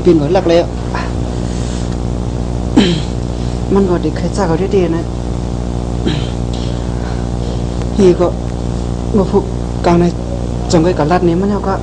ำเป็นก่อนลักแล้ว มันก็เด็กเคยจ้าก็ได้ดีนะฮีก็มาพูกกลางในจงไว้กับรัดนี้มันก็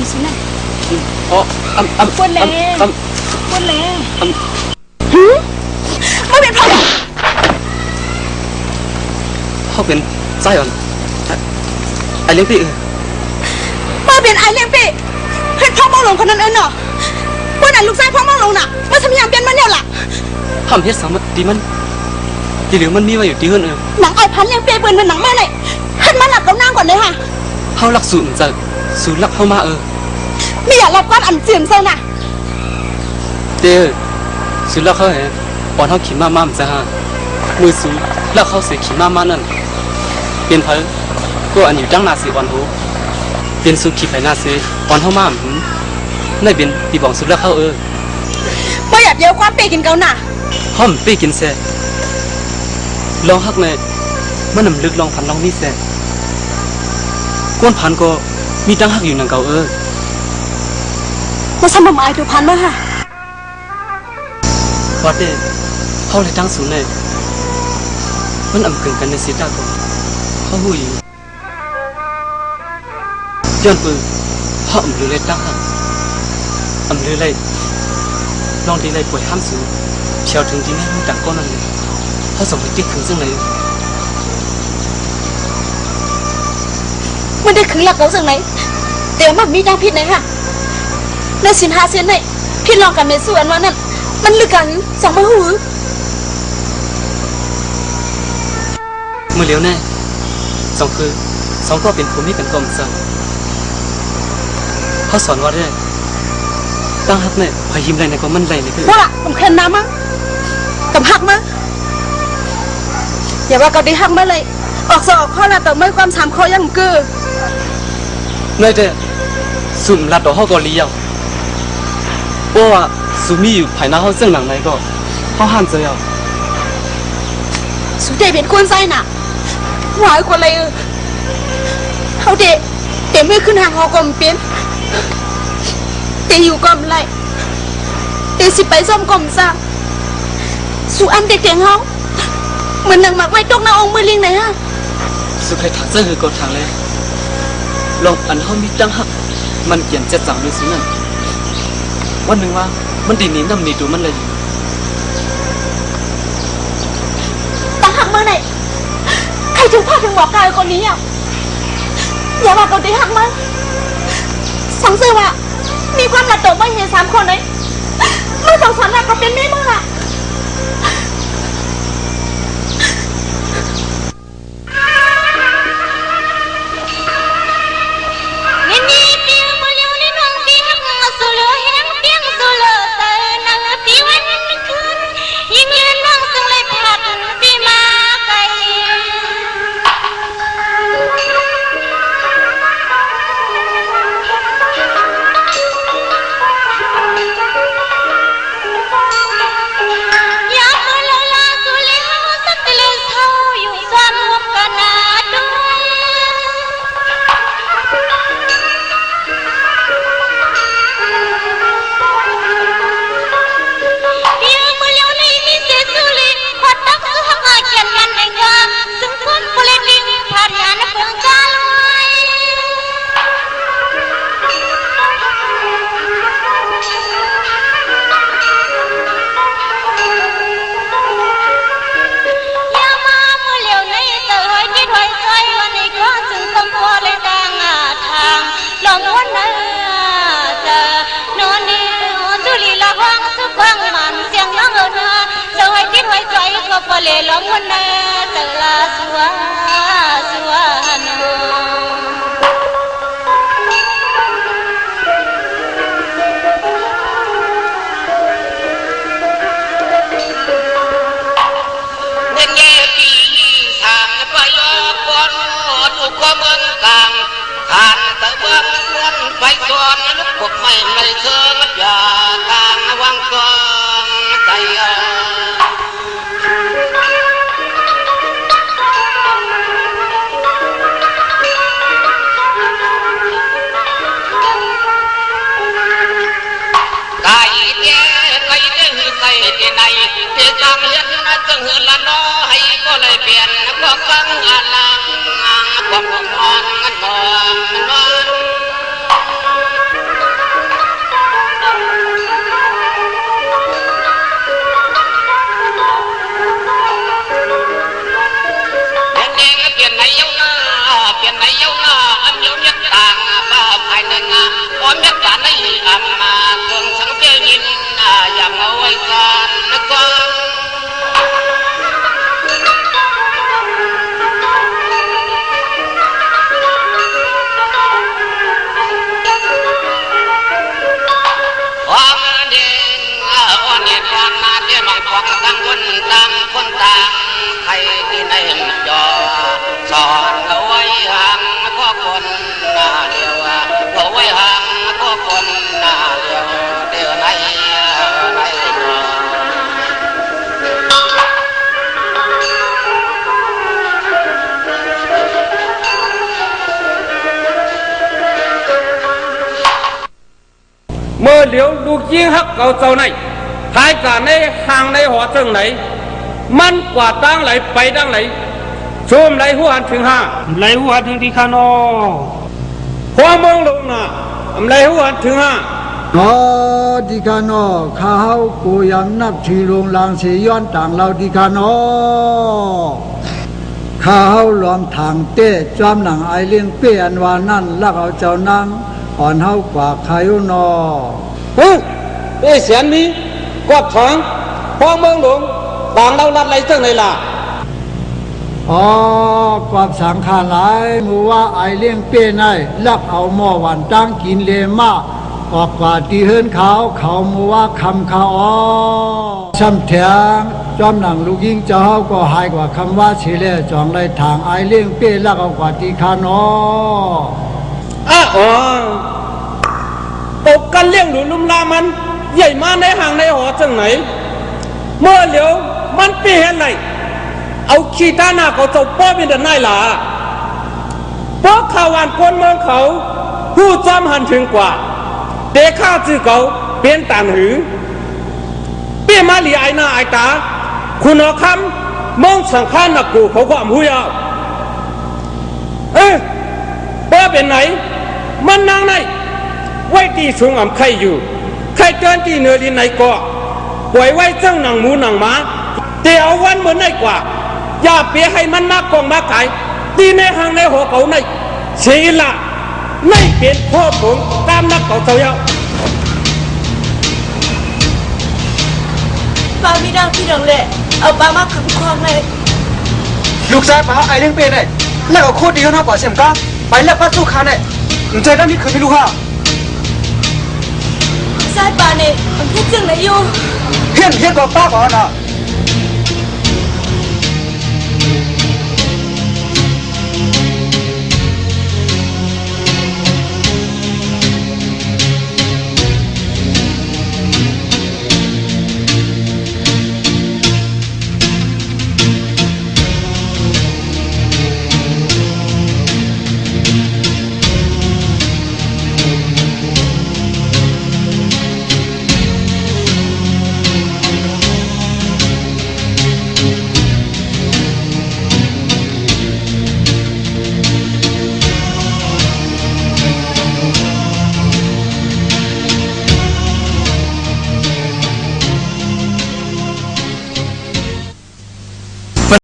คนเลยแข่งลำสุนอกอ๋ออำอำคนเลยอำคนเลยอหืมไม่เป็นพ่อหรอกเขาเป็นไส้อ่อนอะไอ้เลี้ยงพี่เออมาเป็นไอเลี้ยงปีเห็นพ่อมองลงคนนั้นเอ็นเนาะวันนั้นลูกชายพ่อมองลงน่ะมาทำยามเป็นมันเนี่ยล่ะทำเฮ็ดสามารถดีมันดีเหลือมันมีไว้อยู่ที่เฮือนเออหนังไอพันเลี้ยงปีเปิ้นเป็นหนังแม่เลยขึ้นมาหลับกับนางก่อนเลยค่ะเฮารักสูตรจะ สูตรรักเฮามาเออไม่อยากรับก้อนอันเจียมเซน่ะเด้อสูตรรักเขาแหปอนเฮาขี่มามามันจะฮะมือสูรักเขาเสียขี่มามานั่นเป็นเพอก็อันอยู่จังหน้าสิอ่อนโหเป็นสูตรขี่ไปหน้าเสปอนเฮามาหืมนั่นเป็นปีบองสูตรรักเขาเออไม่อยากเยียวความเปกินเกาน่ะห้อมปี้กินแซ่ลองฮักแม่มันนำลึกลองพันลองนี่แซ่ก้นพันก็ มีตั้งฮักอยู่นังเก่าเออมาสมมายดูพันมาค่ะว่าแต่เขาเลยตั้งศูนย์เลยมันอำกึ่งกันในสีตาก็เขาหูอยู่ย้อนปืนเขาอำลือเลยตั้งฮักอำลือเลยลองดีเลยป่วยห้ามสูเชียวถึงที่นี่มันดังก้อนนั่นเลยเขาส่งไปติ๊กถึงซึ่งเลย ไม่ได้ขึงหลักเกาสังไหนเดี๋ยวมันมีดังผิดไหนค่ะในสินหาเซนไหนพี่ลองกันเมส่วนว่านั่นมันลึกกันสองมาหูมือเลี้ยวแน่สองคือสองก็เป็นภูมิกันกลมสังเขาสอนว่าได้ตั้งฮักเนี่ยพายิมไรในก็มันไรในคือว่าล่ะผมเข็นน้ำมั้งกับหักมั้งอย่าว่าเกาดีหักมาเลยออกสอบข้อละแต่ไม่ความสามข้อยังกือ ในแต่สุ่มลัดดอกเขาก็เลี้ยวเพราะว่าสุมีอยู่ภายในเขาเส้นหลังในก็เขาห้ามเจอเอาสุดเดเป็นคนไส้น่ะหวายกว่าอะไรเออเขาเดเดไม่ขึ้นห่างหอกลมเปลี่ยนเดอยู่กลมไรเดสิไปซ่อมกลมซะสุอันเด็กเตียงเขาเหมือนหนังหมักไว้ตกหน้าองค์มือลิงไหนฮะสุดท้ายถักเสื้อคือกดทางเลย ลองอันเขามีตั้งฮัก มันเขียนเจ็ดจังด้วยสินั่นวันหนึ่งว่า มันดีนีน้ำหนีตัวมันเลยตั้งหักมาไหนใครถึงพาถึงบอกกายคนนี้อะอย่าว่าเกาดีหักมาสังเสริว่ามีความหลัดตัวไม่เห็นสามคนเลยไม่สงสารหนักก็เป็นไม่มั่อะ lệ lắm hơn nè tự là xua xua nô เงินเย่ปีทางไป อมยัก mơ liễu lu chiên hắc cầu châu này hai cả này hàng này họ chân này man quả tang lại bay đang lại chôm lại hua hàn thường ha lại hua hàn thường đi khăn o hoa mong lụng nà lại hua hàn thường ha อ๋อดีกานอข้าเฮากูยำนับชีโรงลางเสียย้อนต่างเราดีกานอข้าเฮาล้อมทางเต้จอมหนังไอเลี้ยงเปี้ยนวานั่นลักเอาเจ้านาง อ่อนเฮากว่าใครนอ ừ ê xiên mi quạt thoáng hoa mong lụng đảng đâu lặt lấy chân này là อ๋อกวาบสังขารหลายมือว่าไอเลี้ยงเปี้ยนายลักเอาหม้อหวานตั้งกินเลมาออกกว่าตีเฮินเขาเขามือว่าคำเขาอ๋อช้ำแทงจอมหนังลูกยิงเจ้าเฮาก็หายกว่าคำว่าเชเลจองไรทางไอเลี้ยงเปี้ยลักเอากว่าตีคานอ à ờ tộc căn liêng đủ lum la man dậy ma ใน hàng ใน họ chân này mơ liễu man pi hết này เอาขีตาหน้าเขาเจ้าป้อเป็นเดินได้ล่ะเพราะข่าววันคนเมืองเขา ผู้จอมหันถึงกว่า เด็กข้าจื้อเขาเป็นตันหือ เปี้ยมาหลีไอหน้าไอตา คุณเอาคำมองสังขารนักกูเขาก็อำหุยเอาเอ้ยป้อเป็นไหน มันนางไหนไว้ตีสูงอ่ำใครอยู่ใครเตือนที่เหนือดินไหนก็ปล่อยไว้เจ้าหนังหมูหนังหมาเตียววันเหมือนไหนกว่า อย่าเปียให้มันมากกองมากไก่ตีในหางในหัวเขาในเสียละในเปลี่ยนพ่อผมตามนักเขาเจ้าเยาป้าไม่ดังพี่ดังเลยเอาป้ามาขังควางเลยลูกชายป๋าไอเลี้ยงเป็นเนี่ยแล้วก็โคตรดีเขาหน้ากว่าเสียมก้าไปแล้วป้าสู้ขาเนี่ย มันใจด้านนี้เคยไม่รู้ค่ะสายป้าเ